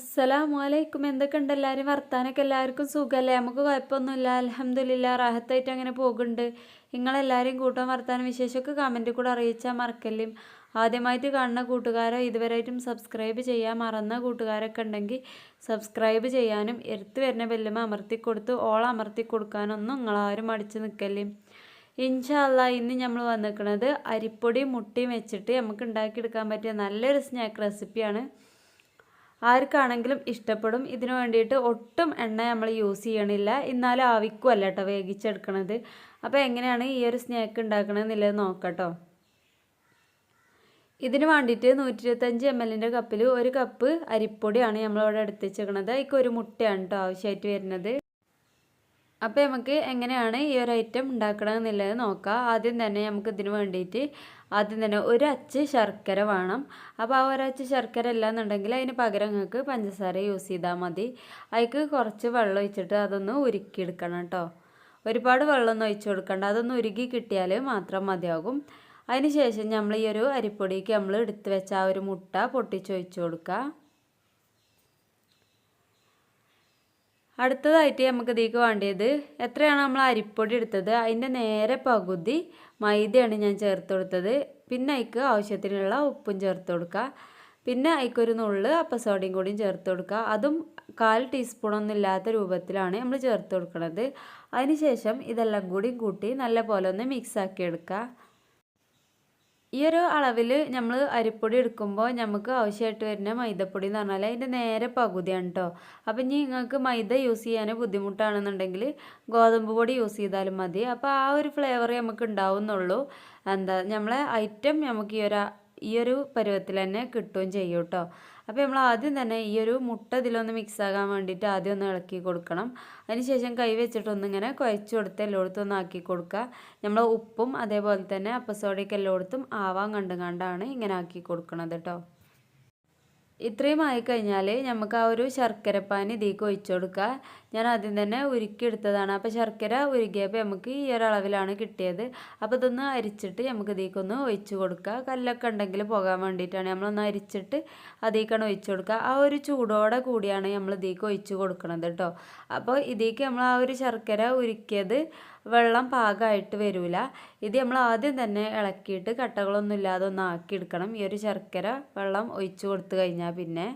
അസ്സലാമു അലൈക്കും എന്തൊക്കെയുണ്ട്? എല്ലാവരും വർത്താനൊക്കെ എല്ലാവർക്കും സുഖമല്ലേ നമുക്ക് കുഴപ്പമൊന്നുമില്ല. അലഹമ്മദില്ല റാഹത്തായിട്ട് അങ്ങനെ പോകുന്നുണ്ട്. നിങ്ങളെല്ലാവരും കൂട്ടം വർത്താനം വിശേഷമൊക്കെ കമന്റിൽ കൂടെ അറിയിച്ചാൽ മറക്കല്ലേ? ആദ്യമായിട്ട് കാണുന്ന കൂട്ടുകാരോ ഇതുവരെയായിട്ടും സബ്സ്ക്രൈബ് ചെയ്യാൻ മറന്ന കൂട്ടുകാരൊക്കെ ഉണ്ടെങ്കിൽ സബ്സ്ക്രൈബ് ചെയ്യാനും എടുത്ത് വരുന്ന ബെല്ലുമ അമർത്തി കൊടുത്ത് ഓൾ അമർത്തി കൊടുക്കാനൊന്നും നിങ്ങളാരും അടിച്ചു നിൽക്കല്ലേ? ഇൻഷാല്ല ഇന്ന് നമ്മൾ വന്നിരിക്കുന്നത് അരിപ്പൊടിയും മുട്ടിയും വെച്ചിട്ട് നമുക്ക് ഉണ്ടാക്കിയെടുക്കാൻ പറ്റിയ നല്ലൊരു സ്നാക്ക് റെസിപ്പിയാണ് ആർക്കാണെങ്കിലും ഇഷ്ടപ്പെടും. ഇതിനു വേണ്ടിയിട്ട് ഒട്ടും എണ്ണ നമ്മൾ യൂസ് ചെയ്യണില്ല. എന്നാലും ആവിക്കുമല്ല കേട്ടോ വേവിച്ചെടുക്കണത്. അപ്പോൾ എങ്ങനെയാണ് ഈ ഒരു സ്നാക്ക് ഉണ്ടാക്കണമെന്നുള്ളത് നോക്കട്ടോ. ഇതിന് വേണ്ടിയിട്ട് നൂറ്റി ഇരുപത്തഞ്ച് എം എല്ലിന്റെ കപ്പിൽ ഒരു കപ്പ് അരിപ്പൊടിയാണ് നമ്മളിവിടെ എടുത്ത് വെച്ചേക്കണത്. അതിക്ക് ഒരു മുട്ടയാണ് കേട്ടോ ആവശ്യമായിട്ട് വരുന്നത്. അപ്പോൾ നമുക്ക് എങ്ങനെയാണ് ഈ ഒരു ഐറ്റം ഉണ്ടാക്കണം എന്നുള്ളത് നോക്കാം. ആദ്യം തന്നെ നമുക്ക് ഇതിന് വേണ്ടിയിട്ട് ആദ്യം തന്നെ ഒരു അച്ച് ശർക്കര വേണം. അപ്പോൾ ആ ഒരച്ച് ശർക്കര എന്നുണ്ടെങ്കിൽ അതിന് പകരം നിങ്ങൾക്ക് പഞ്ചസാര യൂസ് ചെയ്താൽ മതി. അതിക്ക് കുറച്ച് വെള്ളം ഒഴിച്ചിട്ട് അതൊന്ന് ഉരുക്കിയെടുക്കണം കേട്ടോ. ഒരുപാട് വെള്ളമൊന്നും ഒഴിച്ചു കൊടുക്കണ്ട. അതൊന്ന് ഉരുകി കിട്ടിയാൽ മാത്രം മതിയാകും. അതിന് ശേഷം നമ്മൾ ഈ ഒരു അരിപ്പൊടിക്ക് നമ്മൾ എടുത്ത് വെച്ച ആ ഒരു മുട്ട പൊട്ടിച്ചൊഴിച്ചു കൊടുക്കുക അടുത്തതായിട്ട് നമുക്ക് ഇതിലേക്ക് വേണ്ടത് എത്രയാണ് നമ്മൾ അരിപ്പൊടി എടുത്തത്. അതിന്റെ നേരെ പകുതി മൈദയാണ് ഞാൻ ചേർത്ത് കൊടുത്തത്. പിന്നെ അതിക്ക് ആവശ്യത്തിനുള്ള ഉപ്പും ചേർത്ത് കൊടുക്കുക. പിന്നെ അതിക്കൊരു നുള്ള് അപ്പസോഡയും കൂടിയും ചേർത്ത് കൊടുക്കുക. അതും കാൽ ടീസ്പൂണൊന്നും ഇല്ലാത്ത രൂപത്തിലാണ് നമ്മൾ ചേർത്ത് കൊടുക്കുന്നത് അതിനുശേഷം ഇതെല്ലാം കൂടി കൂട്ടി നല്ല പോലെ ഒന്ന് മിക്സ് ആക്കി എടുക്കുക. ഈ ഒരു അളവിൽ നമ്മൾ അരിപ്പൊടി എടുക്കുമ്പോൾ നമുക്ക് ആവശ്യമായിട്ട് വരുന്ന മൈദപ്പൊടി എന്ന് പറഞ്ഞാൽ അതിന്റെ നേരെ പകുതിയാണ് കേട്ടോ അപ്പം ഇനി നിങ്ങൾക്ക് മൈദ യൂസ് ചെയ്യാൻ ബുദ്ധിമുട്ടാണെന്നുണ്ടെങ്കിൽ ഗോതമ്പ് പൊടി യൂസ് ചെയ്താലും മതി. അപ്പോൾ ആ ഒരു ഫ്ലേവർ നമുക്ക് ഉണ്ടാവുന്നുള്ളൂ. എന്താ നമ്മളെ ഐറ്റം നമുക്ക് ഈ ഒരു ഈ ഒരു പരുവത്തിൽ തന്നെ കിട്ടുകയും ചെയ്യും കേട്ടോ അപ്പോൾ നമ്മൾ ആദ്യം തന്നെ ഈ ഒരു മുട്ട ഇതിലൊന്ന് മിക്സ് ആകാൻ വേണ്ടിയിട്ട് ആദ്യം ഒന്ന് ഇളക്കി കൊടുക്കണം. അതിനുശേഷം കൈ വെച്ചിട്ട് ഇങ്ങനെ കുഴച്ച് കൊടുത്ത് എല്ലായിടത്തും ഒന്ന് ആക്കി കൊടുക്കുക. നമ്മൾ ഉപ്പും അതേപോലെ തന്നെ അപ്പസോഡയൊക്കെ എല്ലായിടത്തും ആവാൻ കണ്ടും കണ്ടാണ് ഇങ്ങനെ ആക്കി കൊടുക്കണത് കേട്ടോ. ഇത്രയും ആയിക്കഴിഞ്ഞാൽ നമുക്ക് ആ ഒരു ശർക്കരപ്പാനി ഇതിലേക്ക് ഒഴിച്ചു കൊടുക്കുക ഞാൻ ആദ്യം തന്നെ ഉരുക്കിയെടുത്തതാണ് അപ്പോൾ ശർക്കര ഉരുകിയപ്പോൾ നമുക്ക് ഈ ഒരളവിലാണ് കിട്ടിയത്. അപ്പോൾ ഇതൊന്ന് അരിച്ചിട്ട് നമുക്ക് ഇതിലേക്കൊന്ന് ഒഴിച്ചു കൊടുക്കുക കല്ലൊക്കെ ഉണ്ടെങ്കിൽ പോകാൻ വേണ്ടിയിട്ടാണ്. നമ്മളൊന്ന് അരിച്ചിട്ട് അതിലേക്കാണ് ഒഴിച്ചു കൊടുക്കുക ആ ഒരു ചൂടോടെ കൂടിയാണ് നമ്മൾ ഇതിലേക്ക് ഒഴിച്ചു കൊടുക്കുന്നത് കേട്ടോ അപ്പോൾ ഇതിലേക്ക് നമ്മൾ ആ ഒരു ശർക്കര ഉരുക്കിയത് വെള്ളം പാകമായിട്ട് വരില്ല ഇത് നമ്മൾ ആദ്യം തന്നെ ഇളക്കിയിട്ട് കട്ടകളൊന്നും ഇല്ലാതെ ഒന്ന് ആക്കിയെടുക്കണം ഈ ഒരു ശർക്കര വെള്ളം ഒഴിച്ചു കൊടുത്തു കഴിഞ്ഞാൽ പിന്നെ.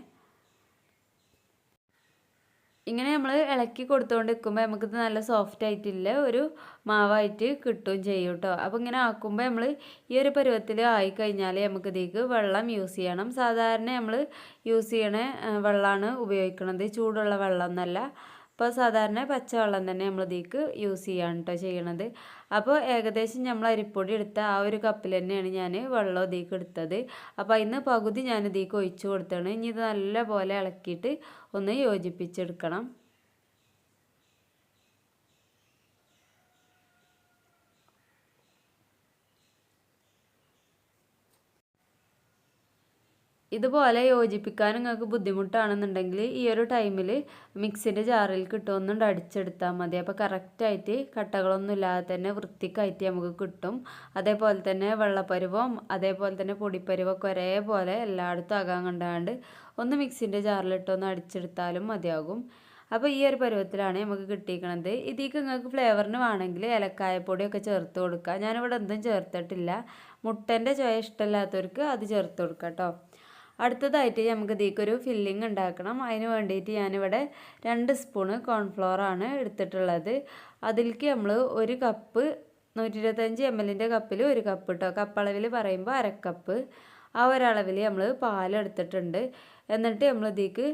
ഇങ്ങനെ നമ്മൾ ഇളക്കി കൊടുത്തുകൊണ്ട് നിൽക്കുമ്പോൾ നമുക്കിത് നല്ല സോഫ്റ്റ് ആയിട്ടില്ല ഒരു മാവായിട്ട് കിട്ടുകയും ചെയ്യും കേട്ടോ അപ്പോൾ ഇങ്ങനെ ആക്കുമ്പോൾ നമ്മൾ ഈ ഒരു പരുവത്തിൽ ആയിക്കഴിഞ്ഞാൽ നമുക്ക് ഇതിലേക്ക് വെള്ളം യൂസ് ചെയ്യണം. സാധാരണ നമ്മൾ യൂസ് ചെയ്യണ വെള്ളമാണ് ഉപയോഗിക്കുന്നത് ചൂടുള്ള വെള്ളം എന്നല്ല ഇപ്പോൾ സാധാരണ പച്ചവെള്ളം തന്നെ നമ്മൾ ഇതിലേക്ക് യൂസ് ചെയ്യാണ് കേട്ടോ ചെയ്യണത്. അപ്പോൾ ഏകദേശം നമ്മൾ അരിപ്പൊടി എടുത്ത ആ ഒരു കപ്പിൽ തന്നെയാണ് ഞാൻ വെള്ളം ഇതിലേക്ക് എടുത്തത്. അപ്പോൾ അതിന് പകുതി ഞാൻ ഇതിലേക്ക് ഒഴിച്ച് കൊടുത്താണ്. ഇനി ഇത് നല്ലപോലെ ഇളക്കിയിട്ട് ഒന്ന് യോജിപ്പിച്ചെടുക്കണം. ഇതുപോലെ യോജിപ്പിക്കാൻ നിങ്ങൾക്ക് ബുദ്ധിമുട്ടാണെന്നുണ്ടെങ്കിൽ ഈ ഒരു ടൈമിൽ മിക്സിന്റെ ജാറിൽ കിട്ടുമെന്നുണ്ട് അടിച്ചെടുത്താൽ മതി. അപ്പോൾ കറക്റ്റായിട്ട് കട്ടകളൊന്നും ഇല്ലാതെ തന്നെ വൃത്തിക്കായിട്ട് നമുക്ക് കിട്ടും. അതേപോലെ തന്നെ വെള്ളപ്പരുവം അതേപോലെ തന്നെ പൊടിപ്പരുവൊക്കെ ഒരേപോലെ എല്ലായിടത്തും ആകാൻ കണ്ടാണ്ട് ഒന്ന് മിക്സിന്റെ ജാറിലിട്ടൊന്ന് അടിച്ചെടുത്താലും മതിയാകും. അപ്പോൾ ഈ ഒരു പരുവത്തിലാണ് നമുക്ക് കിട്ടിയിരിക്കണത്. ഇതിലേക്ക് നിങ്ങൾക്ക് ഫ്ലേവറിന് വേണമെങ്കിൽ ഏലക്കായപ്പൊടിയൊക്കെ ചേർത്ത് കൊടുക്കുക ഞാനിവിടെ എന്തും ചേർത്തിട്ടില്ല. മുട്ടന്റെ ചോയ ഇഷ്ടമില്ലാത്തവർക്ക് അത് ചേർത്ത് കൊടുക്കാം കേട്ടോ. അടുത്തതായിട്ട് നമുക്ക് ഇതിലേക്കൊരു ഫില്ലിങ് ഉണ്ടാക്കണം. അതിന് വേണ്ടിയിട്ട് ഞാനിവിടെ രണ്ട് സ്പൂണ് കോൺഫ്ലോറാണ് എടുത്തിട്ടുള്ളത്. അതിലേക്ക് നമ്മൾ ഒരു കപ്പ് നൂറ്റി ഇരുപത്തഞ്ച് എം എല്ലിന്റെ കപ്പിൽ ഒരു കപ്പ് കേട്ടോ കപ്പളവിൽ പറയുമ്പോൾ അരക്കപ്പ് ആ ഒരളവിൽ നമ്മൾ പാലെടുത്തിട്ടുണ്ട് എന്നിട്ട് നമ്മൾ ഇതിലേക്ക്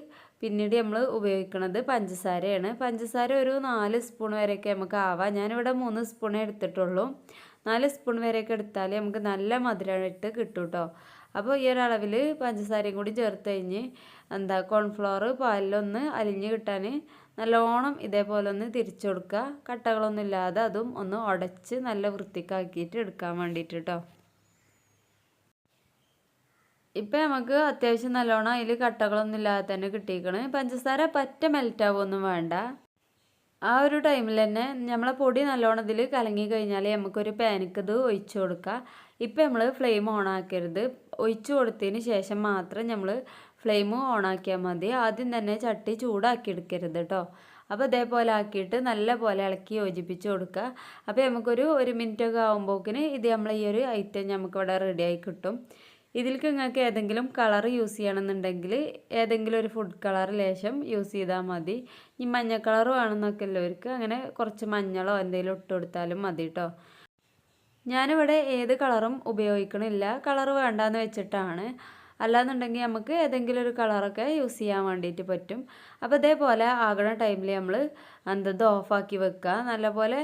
പിന്നീട് നമ്മൾ ഉപയോഗിക്കുന്നത് പഞ്ചസാരയാണ്. പഞ്ചസാര ഒരു നാല് സ്പൂൺ വരെയൊക്കെ നമുക്ക് ആവാം. ഞാനിവിടെ മൂന്ന് സ്പൂണേ എടുത്തിട്ടുള്ളൂ. നാല് സ്പൂൺ വരെയൊക്കെ എടുത്താൽ നമുക്ക് നല്ല മധുരമായിട്ട് കിട്ടും കേട്ടോ അപ്പോൾ ഈ ഒരളവിൽ പഞ്ചസാരയും കൂടി ചേർത്ത് കഴിഞ്ഞ് എന്താ കോൺഫ്ലവർ പാലിലൊന്ന് അലിഞ്ഞ് കിട്ടാൻ നല്ലോണം ഇതേപോലെ ഒന്ന് തിരിച്ചു കൊടുക്കുക കട്ടകളൊന്നും ഇല്ലാതെ അതും ഒന്ന് ഉടച്ച് നല്ല വൃത്തിക്കാക്കിയിട്ട് എടുക്കാൻ വേണ്ടിയിട്ട് കേട്ടോ ഇപ്പം നമുക്ക് അത്യാവശ്യം നല്ലോണം അതിൽ കട്ടകളൊന്നും ഇല്ലാതെ തന്നെ കിട്ടിയിരിക്കണം പഞ്ചസാര പറ്റ മെൽറ്റാവൊന്നും വേണ്ട. ആ ഒരു ടൈമിൽ തന്നെ നമ്മളെ പൊടി നല്ലോണം ഇതിൽ കലങ്ങി കഴിഞ്ഞാൽ നമുക്കൊരു പാനിക്ക് ഇത് ഒഴിച്ചു കൊടുക്കുക. ഇപ്പം നമ്മൾ ഫ്ലെയിം ഓൺ ആക്കരുത്. ഒഴിച്ചു കൊടുത്തതിന് ശേഷം മാത്രം നമ്മൾ ഫ്ലെയിം ഓണാക്കിയാൽ മതി. ആദ്യം തന്നെ ചട്ടി ചൂടാക്കി എടുക്കരുത് കേട്ടോ അപ്പോൾ ഇതേപോലെ ആക്കിയിട്ട് നല്ല പോലെ ഇളക്കി യോജിപ്പിച്ച് കൊടുക്കുക. അപ്പോൾ നമുക്കൊരു ഒരു മിനിറ്റൊക്കെ ആകുമ്പോഴേക്കിന് ഇത് നമ്മൾ ഈ ഒരു ഐറ്റം നമുക്കിവിടെ റെഡിയായി കിട്ടും. ഇതിലേക്ക് നിങ്ങൾക്ക് ഏതെങ്കിലും കളർ യൂസ് ചെയ്യണമെന്നുണ്ടെങ്കിൽ ഏതെങ്കിലും ഒരു ഫുഡ് കളർ ലേശം യൂസ് ചെയ്താൽ മതി. ഈ മഞ്ഞ കളർ വേണമെന്നൊക്കെ ഉള്ളവർക്ക് അങ്ങനെ കുറച്ച് മഞ്ഞളോ എന്തെങ്കിലും ഇട്ട് കൊടുത്താലും മതി കേട്ടോ ഞാനിവിടെ ഏത് കളറും ഉപയോഗിക്കണില്ല. കളർ വേണ്ടാന്ന് വെച്ചിട്ടാണ്. അല്ലാന്നുണ്ടെങ്കിൽ നമുക്ക് ഏതെങ്കിലും ഒരു കളറൊക്കെ യൂസ് ചെയ്യാൻ വേണ്ടിയിട്ട് പറ്റും. അപ്പോൾ ഇതേപോലെ ആകണ ടൈമിൽ നമ്മൾ എന്തത് ഓഫാക്കി വെക്കുക. നല്ലപോലെ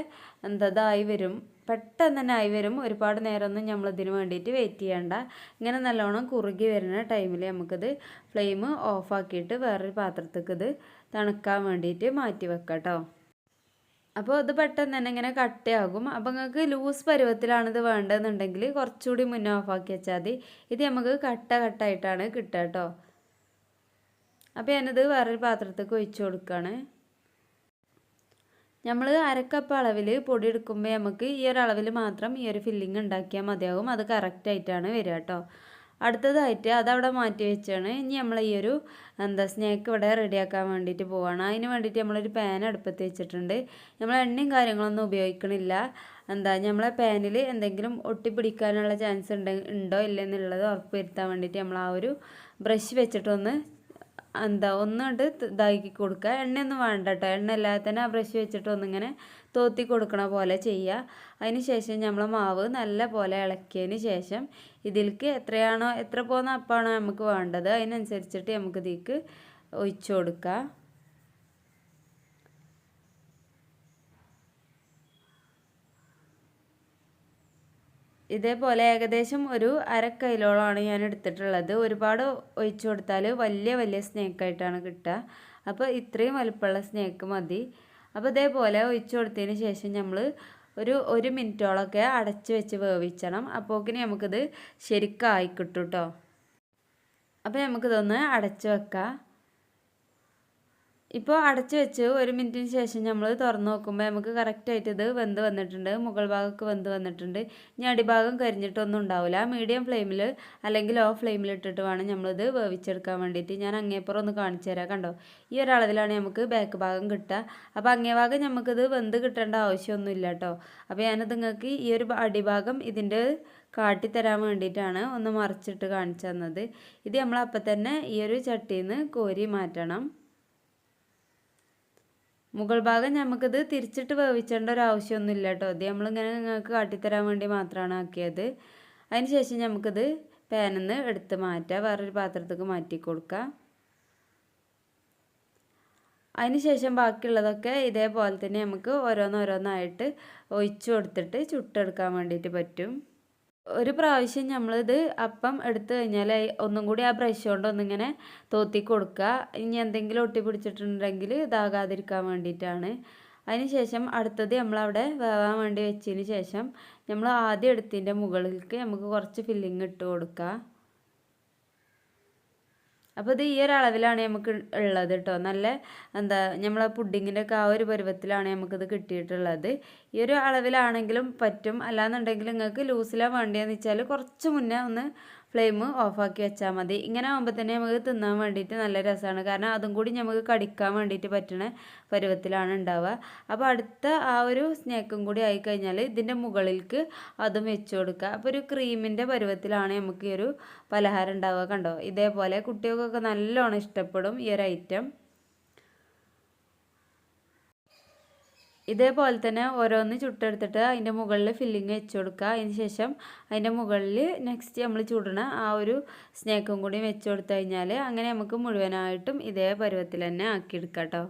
എന്തതായി വരും. പെട്ടെന്ന് തന്നെ ആയി വരും. ഒരുപാട് നേരമൊന്നും നമ്മൾ ഇതിന് വേണ്ടിയിട്ട് വെയിറ്റ് ചെയ്യണ്ട. ഇങ്ങനെ നല്ലോണം കുറുകി വരുന്ന ടൈമിൽ നമുക്കിത് ഫ്ലെയിം ഓഫാക്കിയിട്ട് വേറൊരു പാത്രത്തേക്ക് ഇത് തണുക്കാൻ വേണ്ടിയിട്ട് മാറ്റി വെക്കാം കേട്ടോ അപ്പോൾ ഇത് പെട്ടെന്ന് തന്നെ ഇങ്ങനെ കട്ടയാകും. അപ്പോൾ നിങ്ങൾക്ക് ലൂസ് പരുവത്തിലാണിത് വേണ്ടതെന്നുണ്ടെങ്കിൽ കുറച്ചുകൂടി മുന്നേ ഓഫാക്കി വെച്ചാൽ മതി. ഇത് നമുക്ക് കട്ട കട്ടായിട്ടാണ് കിട്ടുക കേട്ടോ. അപ്പോൾ ഞാനിത് വേറൊരു പാത്രത്തേക്ക് ഒഴിച്ചു കൊടുക്കുകയാണ് നമ്മൾ അരക്കപ്പ് അളവിൽ പൊടി എടുക്കുമ്പോൾ നമുക്ക് ഈ ഒരു അളവിൽ മാത്രം ഈ ഒരു ഫില്ലിങ് ഉണ്ടാക്കിയാൽ മതിയാകും. അത് കറക്റ്റായിട്ടാണ് വരിക കേട്ടോ അടുത്തതായിട്ട് അതവിടെ മാറ്റി വെച്ചാണ് ഇനി നമ്മൾ ഈ ഒരു എന്താ സ്നാക്ക് ഇവിടെ റെഡിയാക്കാൻ വേണ്ടിയിട്ട് പോവാണ്. അതിന് വേണ്ടിയിട്ട് നമ്മളൊരു പാൻ അടുപ്പത്ത് വെച്ചിട്ടുണ്ട്. നമ്മൾ എണ്ണയും കാര്യങ്ങളൊന്നും ഉപയോഗിക്കണില്ല. എന്താ നമ്മളെ പാനിൽ എന്തെങ്കിലും ഒട്ടിപ്പിടിക്കാനുള്ള ചാൻസ് ഉണ്ടോ ഇല്ലെന്നുള്ളത് ഉറപ്പ് വരുത്താൻ വേണ്ടിയിട്ട് നമ്മൾ ആ ഒരു ബ്രഷ് വെച്ചിട്ടൊന്ന് എന്താ ഒന്നുകൊണ്ട് ഇതാക്കി കൊടുക്കുക. എണ്ണയൊന്നും വേണ്ട കേട്ടോ എണ്ണ ഇല്ലാതെ തന്നെ ആ ബ്രഷ് വെച്ചിട്ട് ഒന്നിങ്ങനെ തോത്തി കൊടുക്കണ പോലെ ചെയ്യുക. അതിന് ശേഷം നമ്മൾ മാവ് നല്ല പോലെ ഇളക്കിയതിന് ശേഷം ഇതിലേക്ക് എത്രയാണോ എത്ര പോകുന്ന അപ്പാണോ നമുക്ക് വേണ്ടത് അതിനനുസരിച്ചിട്ട് നമുക്ക് ഇതിലേക്ക് ഒഴിച്ചു കൊടുക്കുക. ഇതേപോലെ ഏകദേശം ഒരു അര കൈലോളമാണ് ഞാൻ എടുത്തിട്ടുള്ളത്. ഒരുപാട് ഒഴിച്ചു കൊടുത്താൽ വലിയ വലിയ സ്നേക്കായിട്ടാണ് കിട്ടുക. അപ്പോൾ ഇത്രയും വലുപ്പമുള്ള സ്നേക്ക് മതി. അപ്പോൾ ഇതേപോലെ ഒഴിച്ചു കൊടുത്തതിന് ശേഷം നമ്മൾ ഒരു ഒരു മിനിറ്റോളൊക്കെ അടച്ച് വെച്ച് വേവിച്ചണം. അപ്പോക്കിന് നമുക്കിത് ശരിക്കായി കിട്ടും കേട്ടോ അപ്പോൾ നമുക്കിതൊന്ന് അടച്ചു വെക്കാം. ഇപ്പോൾ അടച്ചു വെച്ച്. ഒരു മിനിറ്റിന് ശേഷം നമ്മൾ തുറന്ന് നോക്കുമ്പോൾ നമുക്ക് കറക്റ്റായിട്ട് ഇത് വെന്ത് വന്നിട്ടുണ്ട്. മുകൾ ഭാഗമൊക്കെ വെന്ത് വന്നിട്ടുണ്ട്. ഇനി അടിഭാഗം കരിഞ്ഞിട്ടൊന്നും ഉണ്ടാവില്ല മീഡിയം ഫ്ലെയിമിൽ അല്ലെങ്കിൽ ലോ ഫ്ലെയിമിൽ ഇട്ടിട്ട് വേണം നമ്മളിത് വേവിച്ചെടുക്കാൻ വേണ്ടിയിട്ട്. ഞാൻ അങ്ങേപ്പുറം ഒന്ന് കാണിച്ചു തരാം കണ്ടോ? ഈ ഒരളവിലാണ് നമുക്ക് ബാക്ക് ഭാഗം കിട്ടുക. അപ്പോൾ അങ്ങേ ഭാഗം നമുക്കിത് വെന്ത് കിട്ടേണ്ട ആവശ്യമൊന്നുമില്ല കേട്ടോ. അപ്പോൾ ഞാനത് നിങ്ങൾക്ക് ഈ ഒരു അടിഭാഗം ഇതിന്റെ കാട്ടിത്തരാൻ വേണ്ടിയിട്ടാണ് ഒന്ന് മറിച്ചിട്ട് കാണിച്ചു തന്നത്. ഇത് നമ്മൾ അപ്പം തന്നെ ഈ ഒരു ചട്ടിയിൽ നിന്ന് കോരി മാറ്റണം. മുകൾ ഭാഗം നമുക്കിത് തിരിച്ചിട്ട് വേവിച്ചേണ്ട ഒരു ആവശ്യമൊന്നുമില്ല കേട്ടോ. ഇത് നമ്മളിങ്ങനെ നിങ്ങൾക്ക് കാട്ടിത്തരാൻ വേണ്ടി മാത്രമാണ് ആക്കിയത്. അതിന് ശേഷം നമുക്കിത് പാനിൽ നിന്ന് എടുത്ത് മാറ്റാം. വേറൊരു പാത്രത്തേക്ക് മാറ്റി കൊടുക്കാം. അതിന് ശേഷം ബാക്കിയുള്ളതൊക്കെ ഇതേപോലെ തന്നെ നമുക്ക് ഓരോന്നോരോന്നായിട്ട് ഒഴിച്ചു കൊടുത്തിട്ട് ചുട്ടെടുക്കാൻ വേണ്ടിയിട്ട് പറ്റും. ഒരു പ്രാവശ്യം നമ്മളിത് അപ്പം എടുത്തു കഴിഞ്ഞാൽ ഒന്നും കൂടി ആ ബ്രഷ് കൊണ്ട് ഒന്നിങ്ങനെ തോത്തി കൊടുക്കുക ഇനി എന്തെങ്കിലും ഒട്ടി പിടിച്ചിട്ടുണ്ടെങ്കിൽ ഇതാകാതിരിക്കാൻ വേണ്ടിയിട്ടാണ്. അതിനുശേഷം അടുത്തത് നമ്മളവിടെ വേവാൻ വേണ്ടി വെച്ചതിന് ശേഷം നമ്മൾ ആദ്യം എടുത്തതിന്റെ മുകളിലേക്ക് നമുക്ക് കുറച്ച് ഫില്ലിങ് ഇട്ട് കൊടുക്കുക അപ്പോൾ ഇത് ഈ ഒരു അളവിലാണ് നമുക്ക് ഉള്ളത് കേട്ടോ നല്ല എന്താ നമ്മളെ പുഡിങ്ങിന്റെ ഒക്കെ ആ ഒരു പരുവത്തിലാണ് നമുക്കിത് കിട്ടിയിട്ടുള്ളത്. ഈ ഒരു അളവിലാണെങ്കിലും പറ്റും. അല്ലാന്നുണ്ടെങ്കിൽ നിങ്ങൾക്ക് ലൂസിലാണ് വേണ്ടതെന്ന് വെച്ചാൽ കുറച്ച് മുന്നേ ഒന്ന് ഫ്ലെയിം ഓഫാക്കി വെച്ചാൽ മതി. ഇങ്ങനെ ആകുമ്പോൾ തന്നെ നമുക്ക് തിന്നാൻ വേണ്ടിയിട്ട് നല്ല രസമാണ് കാരണം അതും കൂടി നമുക്ക് കടിക്കാൻ വേണ്ടിയിട്ട് പറ്റണ പരുവത്തിലാണ് ഉണ്ടാവുക. അപ്പോൾ അടുത്ത ആ ഒരു സ്നാക്കും കൂടി ആയിക്കഴിഞ്ഞാൽ ഇതിന്റെ മുകളിലേക്ക് അതും വെച്ച് കൊടുക്കുക. അപ്പോൾ ഒരു ക്രീമിന്റെ പരുവത്തിലാണ് നമുക്ക് ഈ ഒരു പലഹാരം ഉണ്ടാവുക കണ്ടോ? ഇതേപോലെ കുട്ടികൾക്കൊക്കെ നല്ലോണം ഇഷ്ടപ്പെടും ഈ ഒരു ഐറ്റം. ഇതേപോലെ തന്നെ ഓരോന്ന് ചുട്ടെടുത്തിട്ട് അതിന്റെ മുകളിൽ ഫില്ലിങ് വെച്ച് കൊടുക്കുക. അതിന് ശേഷം അതിന്റെ മുകളിൽ നെക്സ്റ്റ് നമ്മൾ ചുടണ ആ ഒരു സ്നേക്കും കൂടി വെച്ച് കൊടുത്തു കഴിഞ്ഞാൽ അങ്ങനെ നമുക്ക് മുഴുവനായിട്ടും ഇതേ പരുവത്തിൽ തന്നെ ആക്കിയെടുക്കാം കേട്ടോ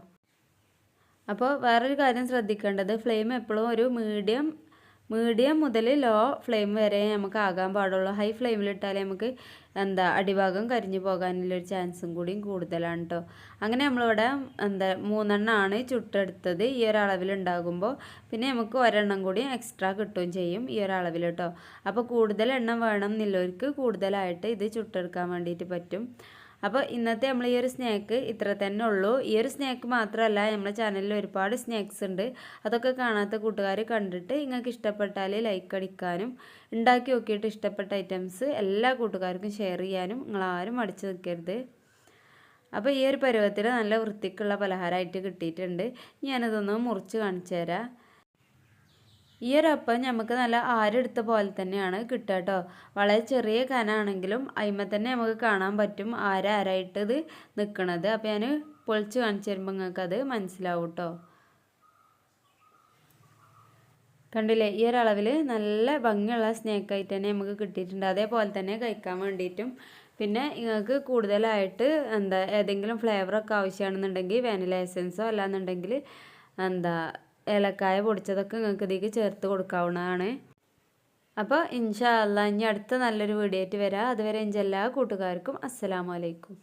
അപ്പോൾ വേറൊരു കാര്യം ശ്രദ്ധിക്കേണ്ടത് ഫ്ലെയിം എപ്പോഴും ഒരു മീഡിയം മീഡിയം മുതൽ ലോ ഫ്ലെയിം വരെ നമുക്ക് ആകാൻ പാടുള്ളൂ. ഹൈ ഫ്ലെയിമിലിട്ടാലേ നമുക്ക് എന്താ അടിഭാഗം കരിഞ്ഞു പോകാനുള്ളൊരു ചാൻസും കൂടിയും കൂടുതലാണ് കേട്ടോ അങ്ങനെ നമ്മളിവിടെ എന്താ മൂന്നെണ്ണമാണ് ചുട്ടെടുത്തത്. ഈ ഒരളവിലുണ്ടാകുമ്പോൾ പിന്നെ നമുക്ക് ഒരെണ്ണം കൂടി എക്സ്ട്രാ കിട്ടുകയും ചെയ്യും ഈ ഒരളവിൽ കേട്ടോ അപ്പോൾ കൂടുതൽ എണ്ണം വേണം എന്നുള്ളവർക്ക് കൂടുതലായിട്ട് ഇത് ചുട്ടെടുക്കാൻ വേണ്ടിയിട്ട് പറ്റും. അപ്പോൾ ഇന്നത്തെ നമ്മൾ ഈ ഒരു സ്നാക്ക് ഇത്ര തന്നെ ഉള്ളൂ. ഈ ഒരു സ്നാക്ക് മാത്രമല്ല നമ്മുടെ ചാനലിൽ ഒരുപാട് സ്നാക്സ് ഉണ്ട്. അതൊക്കെ കാണാത്ത കൂട്ടുകാർ കണ്ടിട്ട് നിങ്ങൾക്ക് ഇഷ്ടപ്പെട്ടാൽ ലൈക്ക് അടിക്കാനും ഉണ്ടാക്കി നോക്കിയിട്ട് ഇഷ്ടപ്പെട്ട ഐറ്റംസ് എല്ലാ കൂട്ടുകാർക്കും ഷെയർ ചെയ്യാനും നിങ്ങളാരും അടിച്ചു നിൽക്കരുത്. അപ്പോൾ ഈ ഒരു പരുവത്തിൽ നല്ല വൃത്തിക്കുള്ള പലഹാരമായിട്ട് കിട്ടിയിട്ടുണ്ട്. ഞാനതൊന്ന് മുറിച്ച് കാണിച്ചു തരാം. ഈ ഒരു അപ്പം നമുക്ക് നല്ല ആരെടുത്ത പോലെ തന്നെയാണ് കിട്ടുക കേട്ടോ വളരെ ചെറിയ കനാണെങ്കിലും അതിമ തന്നെ നമുക്ക് കാണാൻ പറ്റും ആരാരായിട്ട് ഇത് നിൽക്കണത് അപ്പോൾ ഞാൻ പൊളിച്ച് കാണിച്ചു തരുമ്പോൾ നിങ്ങൾക്ക് അത് മനസ്സിലാവും കേട്ടോ കണ്ടില്ലേ? ഈ ഒരളവിൽ നല്ല ഭംഗിയുള്ള സ്നേക്കായിട്ട് തന്നെ നമുക്ക് കിട്ടിയിട്ടുണ്ട്. അതേപോലെ തന്നെ കഴിക്കാൻ വേണ്ടിയിട്ടും പിന്നെ നിങ്ങൾക്ക് കൂടുതലായിട്ട് എന്താ ഏതെങ്കിലും ഫ്ലേവറൊക്കെ ആവശ്യമാണെന്നുണ്ടെങ്കിൽ വാനില എസൻസോ അല്ലാന്നുണ്ടെങ്കിൽ എന്താ ഏലക്കായ പൊടിച്ചതൊക്കെ നിങ്ങൾക്ക് ഇതിലേക്ക് ചേർത്ത് കൊടുക്കാവുന്നതാണ്. അപ്പോൾ ഇൻഷാ അല്ല ഇനി അടുത്ത നല്ലൊരു വീഡിയോ ആയിട്ട് വരാം. അതുവരെ എന്റെ എല്ലാ കൂട്ടുകാർക്കും അസ്സലാമലൈക്കും